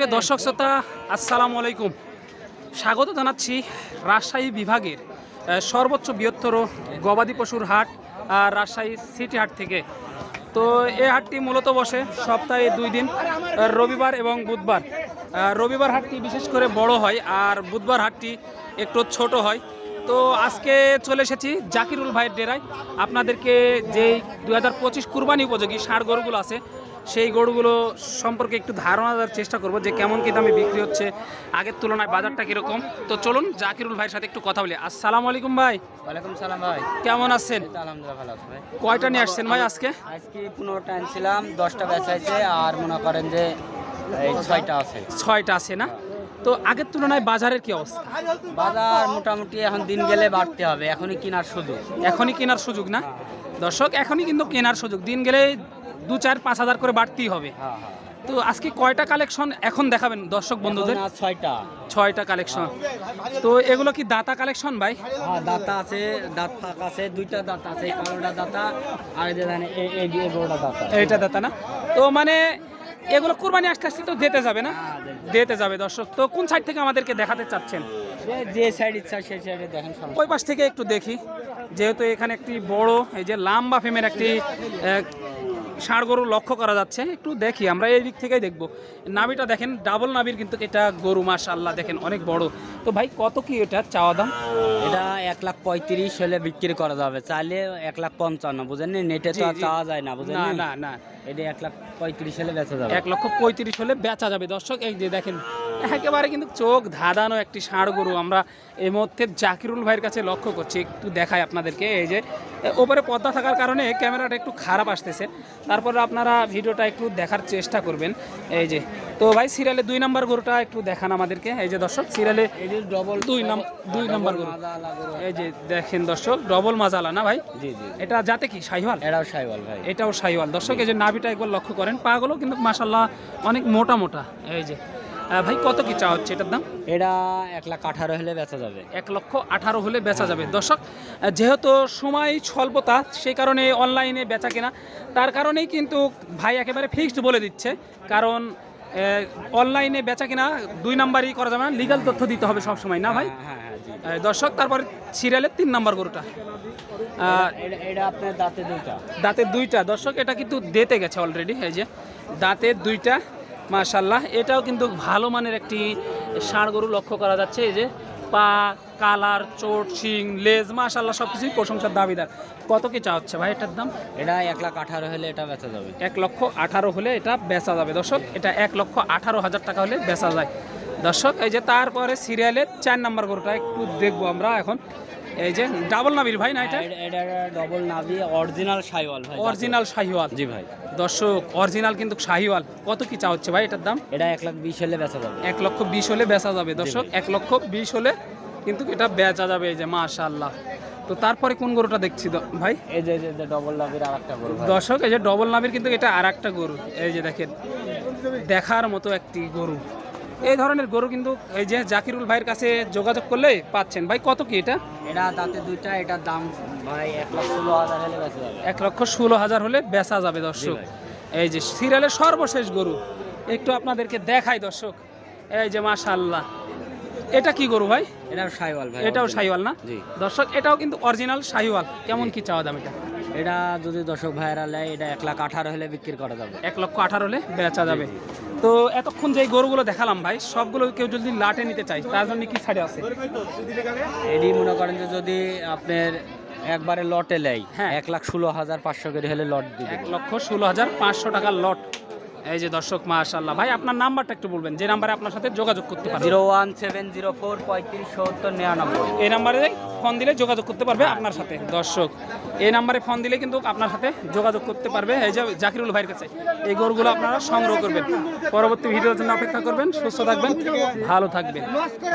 সুপ্রিয় দর্শক শ্রোতা, আসসালামু আলাইকুম। স্বাগত জানাচ্ছি রাজশাহী বিভাগের সর্বোচ্চ বৃহত্তর গবাদি পশুর হাট আর রাজশাহী সিটি হাট থেকে। তো এই হাটটি মূলত বসে সপ্তাহে দুই দিন রবিবার এবং বুধবার। রবিবার হাটটি বিশেষ করে বড় হয় আর বুধবার হাটটি একটু ছোট হয়। তো আজকে চলে এসেছি জাকিরুল ভাইয়ের ডেরায়। আপনাদেরকে যেই দু হাজার পঁচিশ কুরবানি উপযোগী ষাঁড় গরুগুলো আছে সেই গরুগুলো সম্পর্কে একটু ধারণা দেওয়ার চেষ্টা করব যে কেমন কি দামে বিক্রি হচ্ছে আগের তুলনায় বাজারটা কীরকম। তো চলুন জাকিরুল ভাইয়ের সাথে একটু কথা বলি। আসসালামু আলাইকুম ভাই। ওয়ালাইকুম সালাম ভাই। কেমন আছেন? আলহামদুলিল্লাহ ভালো আছি ভাই। কয়টা নিয়ে আসছেন ভাই আজকে? আজকে পনেরোটা আনছিলাম দশটা বেচাইছে আর মনে করেন যে ছয়টা আছে। ছয়টা আছে না? তো আগের তুলনায় বাজারের কি অবস্থা? বাজার মোটামুটি এখন দিন গেলে বাড়তে হবে এখনই কেনার সুযোগ। এখনই কেনার সুযোগ না? দর্শক এখনই কিন্তু কেনার সুযোগ। দিন গেলে দু চার পাঁচ হাজার করে বাড়তেই হবে। হ্যাঁ হ্যাঁ। তো আজকে কয়টা কালেকশন এখন দেখাবেন দর্শক বন্ধুদের? ছয়টা। ছয়টা কালেকশন। তো এগুলো কি দাতা কালেকশন ভাই? হ্যাঁ দাঁতা আছে দাঁত আছে দুইটা দাঁত আছে কালোটা দাঁতা আর বড়টা দাঁতা। এইটা দাতা না? তো মানে এগুলো কুরবানি আস্তে আস্তে তো দিতে যাবে না? দিতে যাবে দর্শক। তো কোন সাইড থেকে আমাদেরকে দেখাতে চাচ্ছেন? যে- সাইড ইচ্ছা সেই সাইডে দেখেন ওই পাশ থেকে একটু দেখি। যেহেতু এখানে একটি বড় এই যে লাম্বা ফেমের একটি ষাঁড় গরু লক্ষ্য করা যাচ্ছে। একটু দেখি আমরা এই দিক থেকেই দেখব। নাবিটা দেখেন ডাবল নাবির কিন্তু এটা গরু মাশাল্লাহ দেখেন অনেক বড়। তো ভাই কত কি এটা চাওয়া দাম? এটা এক লাখ পঁয়ত্রিশ হলে বিক্রি করা যাবে। চাইলে এক লাখ পঞ্চান্ন বুঝেন নেটে তো। চাওয়া যায় না বুঝেন না না না। এটা এক লাখ পঁয়ত্রিশ হলে বেচা যাবে। এক লক্ষ পঁয়ত্রিশ হলে বেচা যাবে। দর্শক এই যে দেখেন একেবারে কিন্তু চোখ ধাঁধানো একটি ষাঁড় গরু আমরা এই মুহূর্তে জাকিরুল ভাইয়ের কাছে লক্ষ্য করছি। একটু দেখাই আপনাদেরকে এই যে ওপরে পর্দা থাকার কারণে ক্যামেরাটা একটু খারাপ আসতেছে। তারপরে আপনারা ভিডিওটা একটু দেখার চেষ্টা করবেন। এই যে তো ভাই সিরিয়ালে দুই নম্বর গরুটা একটু দেখান আমাদেরকে। এই যে দর্শক সিরিয়ালে ডবল দুই নম্বর দুই নাম্বার গরু। এই যে দেখেন দর্শক ডবল মাজালা না ভাই? জি জি এটা যাতে কি সাইওয়াল? এটাও সাইওয়াল ভাই। এটাও সাইওয়াল। দর্শক এই যে নাভিটা একবার লক্ষ্য করেন পাগুলো কিন্তু মাসাল্লাহ অনেক মোটা মোটা। এই যে ভাই কত কি চা হচ্ছে এটার দাম? এটা এক লাখ আঠারো হলে বেচা যাবে। এক লক্ষ আঠারো হলে বেচা যাবে। দর্শক যেহেতু সময় স্বল্পতা সেই কারণে অনলাইনে বেচা কেনা। তার কারণেই কিন্তু ভাই একেবারে ফিক্সড বলে দিচ্ছে। কারণ অনলাইনে বেচা কেনা দুই নাম্বারই করা যাবে না লিগাল তথ্য দিতে হবে সব সময় না ভাই? হ্যাঁ হ্যাঁ হ্যাঁ, দর্শক তারপরে সিরিয়ালের তিন নাম্বার গরুটা। এটা আপনার দাঁতে দুইটা। দাঁতের দুইটা। দর্শক এটা কিন্তু দেতে গেছে অলরেডি এই যে। দাঁতের দুইটা মাশাল্লাহ এটাও কিন্তু ভালো মানের একটি ষাঁড় গরু লক্ষ্য করা যাচ্ছে। এই যে পা কালার চোট শিং লেজ মাশাল্লাহ সব কিছুই প্রশংসার দাবিদার। কত কি চা হচ্ছে ভাই এটার দাম? এটা এক লাখ আঠারো হলে এটা বেচা যাবে। এক লক্ষ আঠারো হলে এটা বেচা যাবে। দর্শক এটা এক লক্ষ আঠারো হাজার টাকা হলে বেচা যায়। দর্শক এই যে তারপরে সিরিয়ালের চার নাম্বার গরুটা একটু দেখব আমরা এখন। এই যে ডাবল নাবির ভাই না এটা? এটা এটা ডবল নাভি অরিজিনাল সাইওয়াল ভাই অরিজিনাল শাহিওয়াল। জি ভাই। দর্শক অরিজিনাল কিন্তু শাহিওয়াল। কত কি চা হচ্ছে ভাই এটার দাম? এটা এক লাখ বিশ হলে বেচা যাবে। এক লক্ষ বিশ হলে বেচা যাবে দর্শক। এক লক্ষ বিশ হলে কিন্তু এটা বেচা যাবে এই যে মাশাল্লাহ তো তারপরে কোন গরুটা দেখছি ভাই? এই যে যে ডবল নাভির আর একটা গরু দর্শক এই যে ডবল নাবির কিন্তু এটা আর একটা গরু। এই যে দেখেন দেখার মতো একটি গরু। এই ধরনের গরু কিন্তু এই যে জাকিরুল ভাইয়ের কাছে যোগাযোগ করলে পাচ্ছেন। ভাই কত কি এটা? এটা দাঁতে দুইটা এটার দাম ভাই এক লাখ ষোলো হাজার হলে বেচা যাবে। এক লক্ষ ষোলো হাজার হলে বেচা যাবে দর্শক। এই যে সিরিয়ালের সর্বশেষ গরু একটু আপনাদেরকে দেখাই দর্শক। এই যে মাশাল্লাহ এটা কি গরু ভাই? এটাও সাইওয়াল ভাই এটাও। শাহিওয়াল না? দর্শক এটাও কিন্তু অরিজিনাল শাহিওয়াল কেমন কি চাওয়া দাম এটা? এটা যদি দর্শক ভাইরা নেয় এটা এক লাখ আঠারো হলে বিক্রি করা যাবে। এক লক্ষ আঠারো হলে বেচা যাবে। তো এতক্ষণ যে গরুগুলো দেখালাম ভাই সবগুলো কেউ যদি লাটে নিতে চাই তার জন্য কি ছাড়ে আছে? এটি মনে করেন যে যদি আপনার একবারে লটে নেয় হ্যাঁ। এক লাখ ষোলো হাজার পাঁচশো করে হলে লট দিবে। এক লক্ষ ষোলো হাজার পাঁচশো টাকার লট। এই যে দর্শক মাশাল্লাহ ভাই আপনার নাম্বারটা একটু বলবেন যে নাম্বারে আপনার সাথে যোগাযোগ করতে পারবে। Zero one seven zero four পঁয়ত্রিশ সত্তর নিরানব্বই। এই নাম্বারে ফোন দিলে যোগাযোগ করতে পারবে আপনার সাথে। দর্শক এই নাম্বারে ফোন দিলে কিন্তু আপনার সাথে যোগাযোগ করতে পারবে। এই যে জাকিরুল ভাইয়ের কাছে এই গরুগুলো আপনারা সংগ্রহ করবেন। পরবর্তী ভিডিওর জন্য অপেক্ষা করবেন। সুস্থ থাকবেন ভালো থাকবেন।